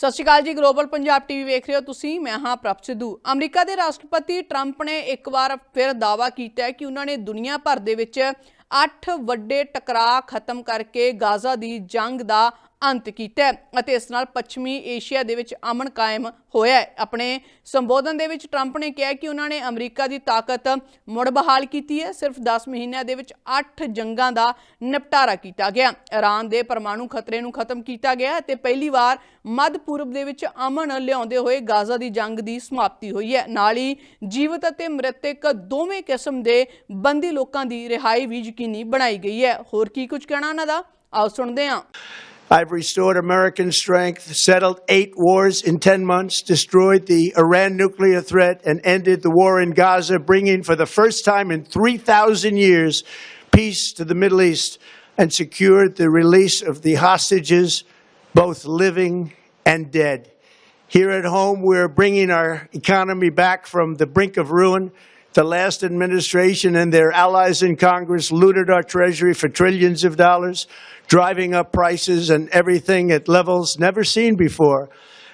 ਸਤਿ ਸ਼੍ਰੀ ਅਕਾਲ ਜੀ global Punjab TV ਵੇਖ ਰਹੇ ਹੋ ਤੁਸੀਂ, ਮੈਂ ਹਾਂ ਪ੍ਰਭ ਸਿੱਧੂ। ਅਮਰੀਕਾ ਦੇ ਰਾਸ਼ਟਰਪਤੀ ਟਰੰਪ ਨੇ ਇੱਕ ਵਾਰ ਫਿਰ ਦਾਅਵਾ ਕੀਤਾ ਹੈ ਕਿ ਉਹਨਾਂ ਨੇ ਦੁਨੀਆ ਭਰ ਦੇ ਵਿੱਚ 8 ਵੱਡੇ ਟਕਰਾਅ ਖਤਮ ਕਰਕੇ ਗਾਜ਼ਾ ਦੀ ਜੰਗ ਦਾ ਅੰਤ ਕੀਤਾ ਅਤੇ ਇਸ ਨਾਲ ਪੱਛਮੀ ਏਸ਼ੀਆ ਦੇ ਵਿੱਚ ਅਮਨ ਕਾਇਮ ਹੋਇਆ ਆਪਣੇ ਸੰਬੋਧਨ ਦੇ ਵਿੱਚ ਟਰੰਪ ਨੇ ਕਿਹਾ ਕਿ ਉਹਨਾਂ ਨੇ ਅਮਰੀਕਾ ਦੀ ਤਾਕਤ ਮੁੜ ਬਹਾਲ ਕੀਤੀ ਹੈ। ਸਿਰਫ 10 ਮਹੀਨਿਆਂ ਦੇ ਵਿੱਚ 8 ਜੰਗਾਂ ਦਾ ਨਿਪਟਾਰਾ ਕੀਤਾ ਗਿਆ। ਇਰਾਨ ਦੇ ਪਰਮਾਣੂ ਖਤਰੇ ਨੂੰ ਖਤਮ ਕੀਤਾ ਗਿਆ ਅਤੇ ਪਹਿਲੀ ਵਾਰ ਮੱਧ ਪੂਰਬ ਦੇ ਵਿੱਚ ਅਮਨ ਲਿਆਉਂਦੇ ਹੋਏ ਗਾਜ਼ਾ ਦੀ ਜੰਗ ਦੀ ਸਮਾਪਤੀ ਹੋਈ ਹੈ। ਨਾਲ ਹੀ ਜੀਵਤ ਅਤੇ ਮ੍ਰਿਤਕ ਦੋਵੇਂ ਕਿਸਮ ਦੇ ਬੰਦੀ ਲੋਕਾਂ ਦੀ ਰਿਹਾਈ ਵੀ ਯਕੀਨੀ ਬਣਾਈ ਗਈ ਹੈ। ਹੋਰ ਕੀ ਕੁਝ ਕਹਿਣਾ ਉਹਨਾਂ ਦਾ? ਆਓ ਸੁਣਦੇ ਹਾਂ। I've restored American strength, settled eight wars in 10 months, destroyed the Iran nuclear threat, and ended the war in Gaza, bringing for the first time in 3,000 years peace to the Middle East and secured the release of the hostages, both living and dead. Here at home, we're bringing our economy back from the brink of ruin. The last administration and their allies in Congress looted our treasury for trillions of dollars, driving up prices and everything at levels never seen before.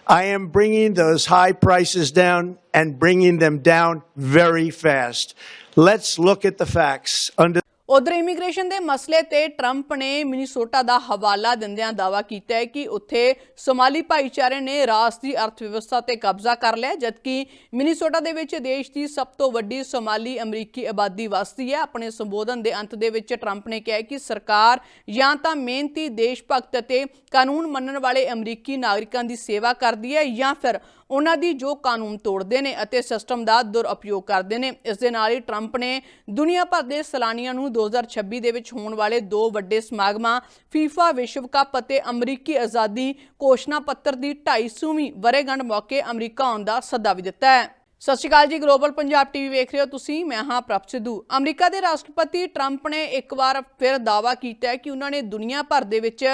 I am bringing those high prices down and bringing them down very fast. Let's look at the facts. Under ਉਧਰ immigration ਦੇ ਮਸਲੇ ਤੇ Trump ਨੇ Minnesota ਦਾ ਹਵਾਲਾ ਦਿੰਦਿਆਂ ਦਾਅਵਾ ਕੀਤਾ ਹੈ ਕਿ ਉੱਥੇ ਸੋਮਾਲੀ ਭਾਈਚਾਰੇ ਨੇ ਰਾਜ ਦੀ ਅਰਥ ਵਿਵਸਥਾ ਤੇ ਕਬਜ਼ਾ ਕਰ ਲਿਆ ਜਦਕਿ ਮਿਨੀਸੋਟਾ ਦੇ ਵਿੱਚ ਦੇਸ਼ ਦੀ ਸਭ ਤੋਂ ਵੱਡੀ ਸੋਮਾਲੀ ਅਮਰੀਕੀ ਆਬਾਦੀ ਵਸਦੀ ਹੈ। ਆਪਣੇ ਸੰਬੋਧਨ ਦੇ ਅੰਤ ਦੇ ਵਿੱਚ ਟਰੰਪ ਨੇ ਕਿਹਾ ਕਿ ਸਰਕਾਰ ਜਾਂ ਤਾਂ ਮਿਹਨਤੀ ਦੇਸ਼ ਭਗਤ ਅਤੇ ਕਾਨੂੰਨ ਮੰਨਣ ਵਾਲੇ ਅਮਰੀਕੀ ਨਾਗਰਿਕਾਂ ਦੀ ਸੇਵਾ ਕਰਦੀ ਹੈ ਜਾਂ ਫਿਰ ਉਹਨਾਂ ਦੀ ਜੋ ਕਾਨੂੰਨ ਤੋੜਦੇ ਨੇ ਅਤੇ ਸਿਸਟਮ ਦਾ ਦੁਰਉਪਯੋਗ ਕਰਦੇ ਨੇ। ਇਸ ਦੇ ਨਾਲ ਹੀ ਟਰੰਪ ਨੇ ਦੁਨੀਆ ਭਰ ਦੇ ਸੈਲਾਨੀਆਂ ਨੂੰ 2026 ਦੇ ਵਿੱਚ ਹੋਣ ਵਾਲੇ ਦੋ ਵੱਡੇ ਸਮਾਗਮਾਂ, ਫੀਫਾ ਵਿਸ਼ਵ ਕੱਪ ਅਤੇ ਅਮਰੀਕੀ ਆਜ਼ਾਦੀ ਘੋਸ਼ਣਾ ਪੱਤਰ ਦੀ 250ਵੀਂ ਵਰ੍ਹੇਗੰਢ ਮੌਕੇ ਅਮਰੀਕਾ ਆਉਣ ਦਾ ਸੱਦਾ ਵੀ ਦਿੱਤਾ ਹੈ। ਸਤਿ ਸ਼੍ਰੀ ਅਕਾਲ ਜੀ ਗਲੋਬਲ ਪੰਜਾਬ ਟੀਵੀ ਵੇਖ ਰਹੇ ਹੋ ਤੁਸੀਂ, ਮੈਂ ਹਾਂ ਪ੍ਰਭ ਸਿੱਧੂ। ਅਮਰੀਕਾ ਦੇ ਰਾਸ਼ਟਰਪਤੀ ਟਰੰਪ ਨੇ ਇੱਕ ਵਾਰ ਫਿਰ ਦਾਅਵਾ ਕੀਤਾ ਹੈ ਕਿ ਉਹਨਾਂ ਨੇ ਦੁਨੀਆ ਭਰ ਦੇ ਵਿੱਚ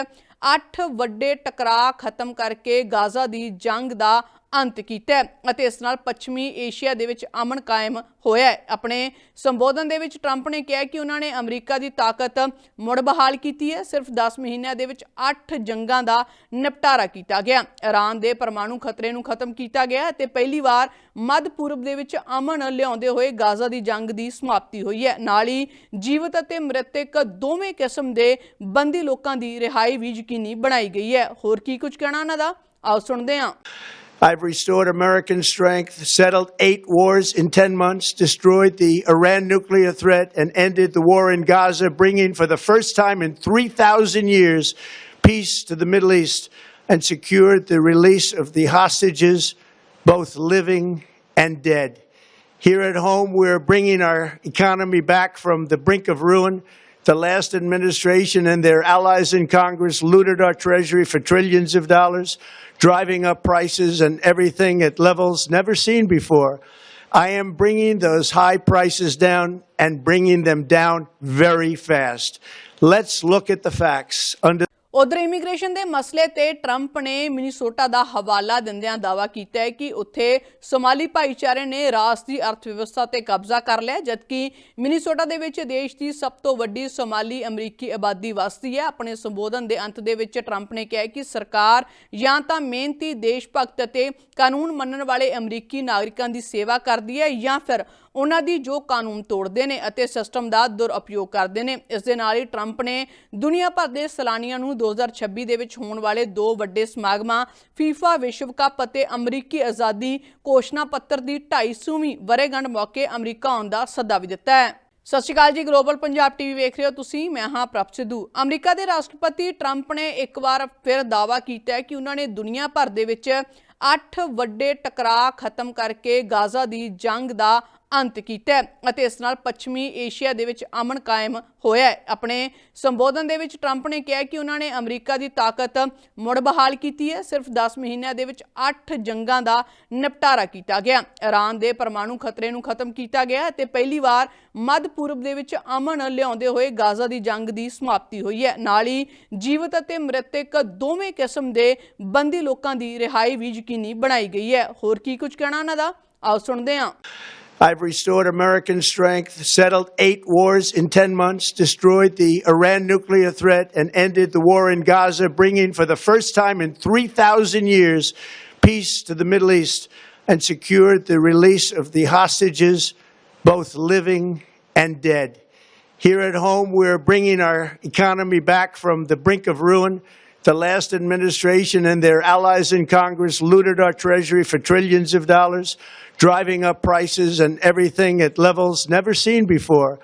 8 ਵੱਡੇ ਟਕਰਾਅ ਖਤਮ ਕਰਕੇ ਗਾਜ਼ਾ ਦੀ ਜੰਗ ਦਾ ਅੰਤ ਕੀਤਾ ਅਤੇ ਇਸ ਨਾਲ ਪੱਛਮੀ ਏਸ਼ੀਆ ਦੇ ਵਿੱਚ ਅਮਨ ਕਾਇਮ ਹੋਇਆ ਆਪਣੇ ਸੰਬੋਧਨ ਦੇ ਵਿੱਚ ਟਰੰਪ ਨੇ ਕਿਹਾ ਕਿ ਉਹਨਾਂ ਨੇ ਅਮਰੀਕਾ ਦੀ ਤਾਕਤ ਮੁੜ ਬਹਾਲ ਕੀਤੀ ਹੈ। ਸਿਰਫ 10 ਮਹੀਨਿਆਂ ਦੇ ਵਿੱਚ 8 ਜੰਗਾਂ ਦਾ ਨਿਪਟਾਰਾ ਕੀਤਾ ਗਿਆ। ਇਰਾਨ ਦੇ ਪਰਮਾਣੂ ਖਤਰੇ ਨੂੰ ਖਤਮ ਕੀਤਾ ਗਿਆ ਅਤੇ ਪਹਿਲੀ ਵਾਰ ਮੱਧ ਪੂਰਬ ਦੇ ਵਿੱਚ ਅਮਨ ਲਿਆਉਂਦੇ ਹੋਏ ਗਾਜ਼ਾ ਦੀ ਜੰਗ ਦੀ ਸਮਾਪਤੀ ਹੋਈ ਹੈ। ਨਾਲ ਹੀ ਜੀਵਤ ਅਤੇ ਮ੍ਰਿਤਕ ਦੋਵੇਂ ਕਿਸਮ ਦੇ ਬੰਦੀ ਲੋਕਾਂ ਦੀ ਰਿਹਾਈ ਵੀ ਯਕੀਨੀ ਬਣਾਈ ਗਈ ਹੈ। ਹੋਰ ਕੀ ਕੁਝ ਕਹਿਣਾ ਉਹਨਾਂ ਦਾ? ਆਓ ਸੁਣਦੇ ਹਾਂ। I've restored American strength, settled eight wars in 10 months, destroyed the Iran nuclear threat, and ended the war in Gaza, bringing for the first time in 3,000 years peace to the Middle East and secured the release of the hostages, both living and dead. Here at home, we're bringing our economy back from the brink of ruin. The last administration and their allies in Congress looted our treasury for trillions of dollars, driving up prices and everything at levels never seen before. I am bringing those high prices down and bringing them down very fast. Let's look at the facts. Under ਉਧਰ immigration ਦੇ ਮਸਲੇ ਤੇ Trump ਨੇ Minnesota ਦਾ ਹਵਾਲਾ ਦਿੰਦਿਆਂ ਦਾਅਵਾ ਕੀਤਾ ਹੈ ਕਿ ਉੱਥੇ ਸੋਮਾਲੀ ਭਾਈਚਾਰੇ ਨੇ ਰਾਜ ਦੀ ਅਰਥ ਵਿਵਸਥਾ ਤੇ ਕਬਜ਼ਾ ਕਰ ਲਿਆ ਜਦਕਿ ਮਿਨੀਸੋਟਾ ਦੇ ਵਿੱਚ ਦੇਸ਼ ਦੀ ਸਭ ਤੋਂ ਵੱਡੀ ਸੋਮਾਲੀ ਅਮਰੀਕੀ ਆਬਾਦੀ ਵਸਦੀ ਹੈ। ਆਪਣੇ ਸੰਬੋਧਨ ਦੇ ਅੰਤ ਦੇ ਵਿੱਚ ਟਰੰਪ ਨੇ ਕਿਹਾ ਕਿ ਸਰਕਾਰ ਜਾਂ ਤਾਂ ਮਿਹਨਤੀ ਦੇਸ਼ ਭਗਤ ਅਤੇ ਕਾਨੂੰਨ ਮੰਨਣ ਵਾਲੇ ਅਮਰੀਕੀ ਨਾਗਰਿਕਾਂ ਦੀ ਸੇਵਾ ਕਰਦੀ ਹੈ ਜਾਂ ਫਿਰ ਉਹਨਾਂ ਦੀ ਜੋ ਕਾਨੂੰਨ ਤੋੜਦੇ ਨੇ ਅਤੇ ਸਿਸਟਮ ਦਾ ਦੁਰਉਪਯੋਗ ਕਰਦੇ ਨੇ। ਇਸ ਦੇ ਨਾਲ ਹੀ ਟਰੰਪ ਨੇ ਦੁਨੀਆ ਭਰ ਦੇ ਸੈਲਾਨੀਆਂ ਨੂੰ 2026 ਦੇ ਵਿੱਚ ਹੋਣ ਵਾਲੇ ਦੋ ਵੱਡੇ ਸਮਾਗਮਾਂ, ਫੀਫਾ ਵਿਸ਼ਵ ਕੱਪ ਅਤੇ ਅਮਰੀਕੀ ਆਜ਼ਾਦੀ ਘੋਸ਼ਣਾ ਪੱਤਰ ਦੀ 250ਵੀਂ ਵਰ੍ਹੇਗੰਢ ਮੌਕੇ ਅਮਰੀਕਾ ਆਉਣ ਦਾ ਸੱਦਾ ਵੀ ਦਿੱਤਾ ਹੈ। ਸਤਿ ਸ਼੍ਰੀ ਅਕਾਲ ਜੀ ਗਲੋਬਲ ਪੰਜਾਬ ਟੀਵੀ ਵੇਖ ਰਹੇ ਹੋ ਤੁਸੀਂ, ਮੈਂ ਹਾਂ ਪ੍ਰਭ ਸਿੱਧੂ। ਅਮਰੀਕਾ ਦੇ ਰਾਸ਼ਟਰਪਤੀ ਟਰੰਪ ਨੇ ਇੱਕ ਵਾਰ ਫਿਰ ਦਾਅਵਾ ਕੀਤਾ ਹੈ ਕਿ ਉਹਨਾਂ ਨੇ ਦੁਨੀਆ ਭਰ ਦੇ ਵਿੱਚ 8 ਵੱਡੇ ਟਕਰਾਅ ਖਤਮ ਕਰਕੇ ਗਾਜ਼ਾ ਦੀ ਜੰਗ ਦਾ ਅੰਤ ਕੀਤਾ ਅਤੇ ਇਸ ਨਾਲ ਪੱਛਮੀ ਏਸ਼ੀਆ ਦੇ ਵਿੱਚ ਅਮਨ ਕਾਇਮ ਹੋਇਆ ਆਪਣੇ ਸੰਬੋਧਨ ਦੇ ਵਿੱਚ ਟਰੰਪ ਨੇ ਕਿਹਾ ਕਿ ਉਹਨਾਂ ਨੇ ਅਮਰੀਕਾ ਦੀ ਤਾਕਤ ਮੁੜ ਬਹਾਲ ਕੀਤੀ ਹੈ। ਸਿਰਫ 10 ਮਹੀਨਿਆਂ ਦੇ ਵਿੱਚ 8 ਜੰਗਾਂ ਦਾ ਨਿਪਟਾਰਾ ਕੀਤਾ ਗਿਆ। ਇਰਾਨ ਦੇ ਪਰਮਾਣੂ ਖਤਰੇ ਨੂੰ ਖਤਮ ਕੀਤਾ ਗਿਆ ਅਤੇ ਪਹਿਲੀ ਵਾਰ ਮੱਧ ਪੂਰਬ ਦੇ ਵਿੱਚ ਅਮਨ ਲਿਆਉਂਦੇ ਹੋਏ ਗਾਜ਼ਾ ਦੀ ਜੰਗ ਦੀ ਸਮਾਪਤੀ ਹੋਈ ਹੈ। ਨਾਲ ਹੀ ਜੀਵਤ ਅਤੇ ਮ੍ਰਿਤਕ ਦੋਵੇਂ ਕਿਸਮ ਦੇ ਬੰਦੀ ਲੋਕਾਂ ਦੀ ਰਿਹਾਈ ਵੀ ਯਕੀਨੀ ਬਣਾਈ ਗਈ ਹੈ। ਹੋਰ ਕੀ ਕੁਝ ਕਹਿਣਾ ਉਹਨਾਂ ਦਾ? ਆਓ ਸੁਣਦੇ ਹਾਂ। I've restored American strength, settled eight wars in 10 months, destroyed the Iran nuclear threat, and ended the war in Gaza, bringing for the first time in 3,000 years peace to the Middle East and secured the release of the hostages, both living and dead. Here at home, we're bringing our economy back from the brink of ruin. The last administration and their allies in Congress looted our treasury for trillions of dollars, driving up prices and everything at levels never seen before.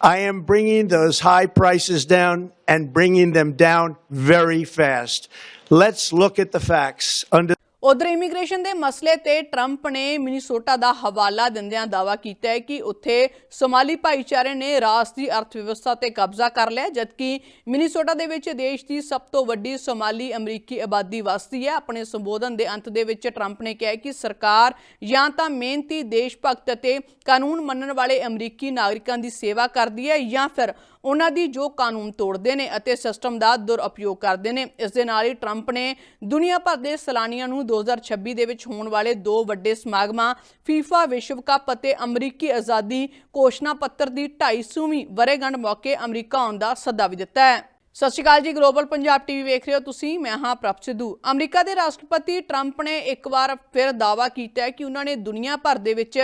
I am bringing those high prices down and bringing them down very fast. Let's look at the facts. Under ਉਧਰ immigration ਦੇ ਮਸਲੇ ਤੇ Trump ਨੇ Minnesota ਦਾ ਹਵਾਲਾ ਦਿੰਦਿਆਂ ਦਾਅਵਾ ਕੀਤਾ ਹੈ ਕਿ ਉੱਥੇ ਸੋਮਾਲੀ ਭਾਈਚਾਰੇ ਨੇ ਰਾਜ ਦੀ ਅਰਥ ਵਿਵਸਥਾ ਤੇ ਕਬਜ਼ਾ ਕਰ ਲਿਆ, ਜਦਕਿ ਮਿਨੀਸੋਟਾ ਦੇ ਵਿੱਚ ਦੇਸ਼ ਦੀ ਸਭ ਤੋਂ ਵੱਡੀ ਸੋਮਾਲੀ ਅਮਰੀਕੀ ਆਬਾਦੀ ਵਸਦੀ ਹੈ। ਆਪਣੇ ਸੰਬੋਧਨ ਦੇ ਅੰਤ ਦੇ ਵਿੱਚ ਟਰੰਪ ਨੇ ਕਿਹਾ ਕਿ ਸਰਕਾਰ ਜਾਂ ਤਾਂ ਮਿਹਨਤੀ ਦੇਸ਼ ਭਗਤ ਅਤੇ ਕਾਨੂੰਨ ਮੰਨਣ ਵਾਲੇ ਅਮਰੀਕੀ ਨਾਗਰਿਕਾਂ ਦੀ ਸੇਵਾ ਕਰਦੀ ਹੈ ਜਾਂ ਫਿਰ ਉਹਨਾਂ ਦੀ ਜੋ ਕਾਨੂੰਨ ਤੋੜਦੇ ਨੇ ਅਤੇ ਸਿਸਟਮ ਦਾ ਦੁਰਉਪਯੋਗ ਕਰਦੇ ਨੇ। ਇਸ ਦੇ ਨਾਲ ਹੀ ਟਰੰਪ ਨੇ ਦੁਨੀਆ ਭਰ ਦੇ ਸੈਲਾਨੀਆਂ ਨੂੰ 2026 ਦੇ ਵਿੱਚ ਹੋਣ ਵਾਲੇ ਦੋ ਵੱਡੇ ਸਮਾਗਮਾਂ ਫੀਫਾ ਵਿਸ਼ਵ ਕੱਪ ਅਤੇ ਅਮਰੀਕੀ ਆਜ਼ਾਦੀ ਘੋਸ਼ਣਾ ਪੱਤਰ ਦੀ 250ਵੀਂ ਵਰ੍ਹੇਗੰਢ ਮੌਕੇ ਅਮਰੀਕਾ ਆਉਣ ਦਾ ਸੱਦਾ ਵੀ ਦਿੱਤਾ ਹੈ। ਸਤਿ ਸ਼੍ਰੀ ਅਕਾਲ ਜੀ ਗਲੋਬਲ ਪੰਜਾਬ ਟੀਵੀ ਵੇਖ ਰਹੇ ਹੋ ਤੁਸੀਂ, ਮੈਂ ਹਾਂ ਪ੍ਰਭ ਸਿੱਧੂ। ਅਮਰੀਕਾ ਦੇ ਰਾਸ਼ਟਰਪਤੀ ਟਰੰਪ ਨੇ ਇੱਕ ਵਾਰ ਫਿਰ ਦਾਅਵਾ ਕੀਤਾ ਹੈ ਕਿ ਉਹਨਾਂ ਨੇ ਦੁਨੀਆ ਭਰ ਦੇ ਵਿੱਚ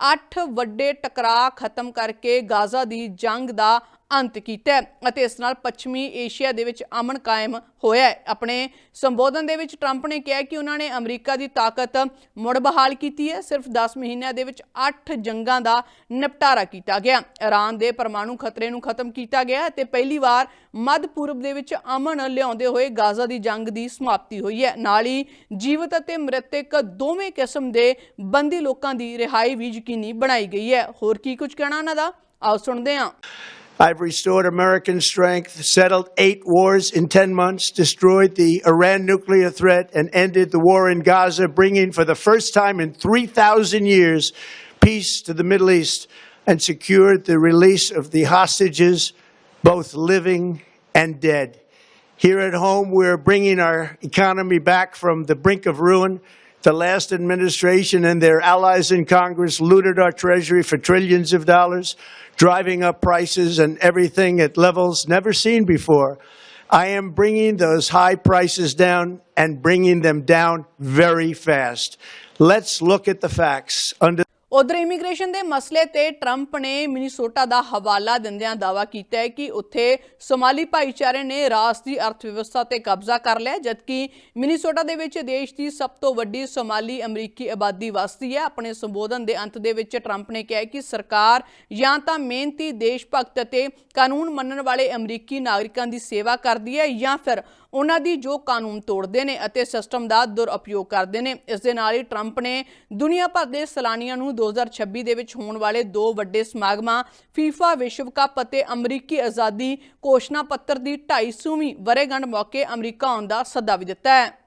8 ਵੱਡੇ ਟਕਰਾਅ ਖਤਮ ਕਰਕੇ ਗਾਜ਼ਾ ਦੀ ਜੰਗ ਦਾ ਅੰਤ ਕੀਤਾ ਅਤੇ ਇਸ ਨਾਲ ਪੱਛਮੀ ਏਸ਼ੀਆ ਦੇ ਵਿੱਚ ਅਮਨ ਕਾਇਮ ਹੋਇਆ ਹੈ। ਆਪਣੇ ਸੰਬੋਧਨ ਦੇ ਵਿੱਚ ਟਰੰਪ ਨੇ ਕਿਹਾ ਕਿ ਉਹਨਾਂ ਨੇ ਅਮਰੀਕਾ ਦੀ ਤਾਕਤ ਮੁੜ ਬਹਾਲ ਕੀਤੀ ਹੈ। ਸਿਰਫ 10 ਮਹੀਨਿਆਂ ਦੇ ਵਿੱਚ 8 ਜੰਗਾਂ ਦਾ ਨਿਪਟਾਰਾ ਕੀਤਾ ਗਿਆ। ਇਰਾਨ ਦੇ ਪਰਮਾਣੂ ਖਤਰੇ ਨੂੰ ਖਤਮ ਕੀਤਾ ਗਿਆ ਅਤੇ ਪਹਿਲੀ ਵਾਰ ਮੱਧ ਪੂਰਬ ਦੇ ਵਿੱਚ ਅਮਨ ਲਿਆਉਂਦੇ ਹੋਏ ਗਾਜ਼ਾ ਦੀ ਜੰਗ ਦੀ ਸਮਾਪਤੀ ਹੋਈ ਹੈ। ਨਾਲ ਹੀ ਜੀਵਤ ਅਤੇ ਮ੍ਰਿਤਕ ਦੋਵੇਂ ਕਿਸਮ ਦੇ ਬੰਦੀ ਲੋਕਾਂ ਦੀ ਰਿਹਾਈ ਵੀ ਯਕੀਨੀ ਬਣਾਈ ਗਈ ਹੈ। ਹੋਰ ਕੀ ਕੁਝ ਕਹਿਣਾ ਉਹਨਾਂ ਦਾ? ਆਓ ਸੁਣਦੇ ਹਾਂ। I've restored American strength, settled eight wars in 10 months, destroyed the Iran nuclear threat, and ended the war in Gaza, bringing for the first time in 3,000 years peace to the Middle East and secured the release of the hostages, both living and dead. Here at home, we're bringing our economy back from the brink of ruin. The last administration and their allies in Congress looted our treasury for trillions of dollars, driving up prices and everything at levels never seen before. I am bringing those high prices down and bringing them down very fast. Let's look at the facts. Under ਉਧਰ immigration ਦੇ ਮਸਲੇ ਤੇ Trump ਨੇ Minnesota ਦਾ ਹਵਾਲਾ ਦਿੰਦਿਆਂ ਦਾਅਵਾ ਕੀਤਾ ਹੈ ਕਿ ਉੱਥੇ ਸੋਮਾਲੀ ਭਾਈਚਾਰੇ ਨੇ ਰਾਜ ਦੀ ਅਰਥ ਵਿਵਸਥਾ ਤੇ ਕਬਜ਼ਾ ਕਰ ਲਿਆ ਜਦਕਿ ਮਿਨੀਸੋਟਾ ਦੇ ਵਿੱਚ ਦੇਸ਼ ਦੀ ਸਭ ਤੋਂ ਵੱਡੀ ਸੋਮਾਲੀ ਅਮਰੀਕੀ ਆਬਾਦੀ ਵਸਦੀ ਹੈ। ਆਪਣੇ ਸੰਬੋਧਨ ਦੇ ਅੰਤ ਦੇ ਵਿੱਚ ਟਰੰਪ ਨੇ ਕਿਹਾ ਕਿ ਸਰਕਾਰ ਜਾਂ ਤਾਂ ਮਿਹਨਤੀ ਦੇਸ਼ ਭਗਤ ਅਤੇ ਕਾਨੂੰਨ ਮੰਨਣ ਵਾਲੇ ਅਮਰੀਕੀ ਨਾਗਰਿਕਾਂ ਦੀ ਸੇਵਾ ਕਰਦੀ ਹੈ ਜਾਂ ਫਿਰ ਉਹਨਾਂ ਦੀ ਜੋ ਕਾਨੂੰਨ ਤੋੜਦੇ ਨੇ ਅਤੇ ਸਿਸਟਮ ਦਾ ਦੁਰਉਪਯੋਗ ਕਰਦੇ ਨੇ। ਇਸ ਦੇ ਨਾਲ ਹੀ ਟਰੰਪ ਨੇ ਦੁਨੀਆ ਭਰ ਦੇ ਸੈਲਾਨੀਆਂ ਨੂੰ 2026 ਦੇ ਵਿੱਚ ਹੋਣ ਵਾਲੇ ਦੋ ਵੱਡੇ ਸਮਾਗਮਾਂ ਫੀਫਾ ਵਿਸ਼ਵ ਕੱਪ ਅਤੇ ਅਮਰੀਕੀ ਆਜ਼ਾਦੀ ਘੋਸ਼ਣਾ ਪੱਤਰ ਦੀ 250ਵੀਂ ਵਰ੍ਹੇਗੰਢ ਮੌਕੇ ਅਮਰੀਕਾ ਆਉਣ ਦਾ ਸੱਦਾ ਵੀ ਦਿੱਤਾ ਹੈ।